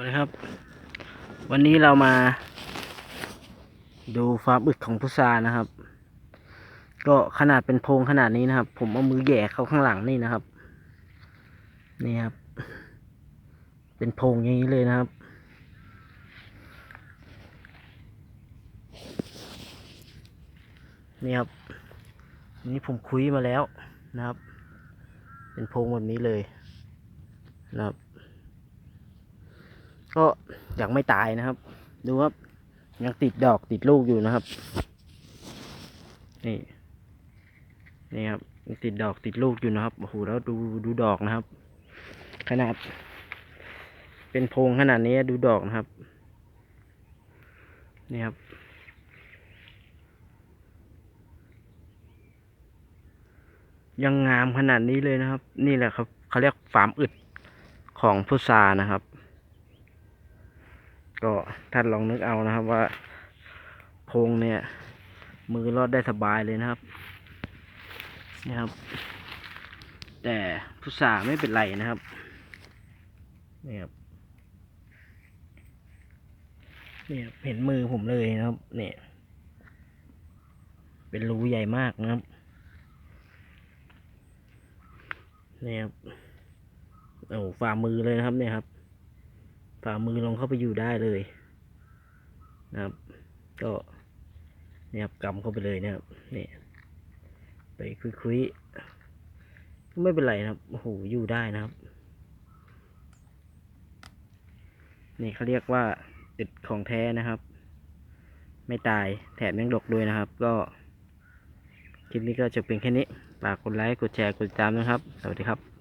วัสดีครับ วันนี้เรามาดูฟาร์มอึดของพุทรานะครับ ก็ขนาดเป็นโพรงขนาดนี้นะครับ ผมเอามือแหย่เข้าข้างหลังนี่นะครับ นี่ครับ เป็นโพรงอย่างนี้เลยนะครับ นี่ครับนนี่ผมคุยมาแล้วนะครับ เป็นโพรงแบบนี้เลยนะครับ ก็ยังไม่ตายนะครับ ดูครับ ยังติดดอกติดลูกอยู่นะครับ นี่ นี่ครับติดดอกติดลูกอยู่นะครับโอ้โหแล้วดูดูดอกนะครับ ขนาด เป็นโพรงขนาดนี้ดูดอกนะครับ นี่ครับยังงามขนาดนี้เลยนะครับ นี่แหละครับเขาเรียกฟาร์มอึดของพุทรานะครับ ก็ท่านลองนึกเอานะครับว่าพงเนี่ย มือรอดได้สบายเลยนะครับนะครับ แต่พุทราไม่เป็นไรนะครับนี่ครับนี่ครับเห็นมือผมเลยนะครับ เนี่ย เป็นรูใหญ่มากนะครับนี่ครับโอ้ฝ่ามือเลยนะครับเนี่ยครับ ฝ่ามือลงเข้าไปอยู่ได้เลยนะครับ ก็เนี่ยครับกำเข้าไปเลยนะครับนี่ไปคุยๆก็ไม่เป็นไรนะครับโอ้โหอยู่ได้นะครับ นี่เขาเรียกว่าอึดของแท้นะครับ ไม่ตายแถมยังดกด้วยนะครับ ก็คลิปนี้ก็จะเป็นแค่นี้ฝากกดไลค์กดแชร์กดติดตามนะครับ สวัสดีครับ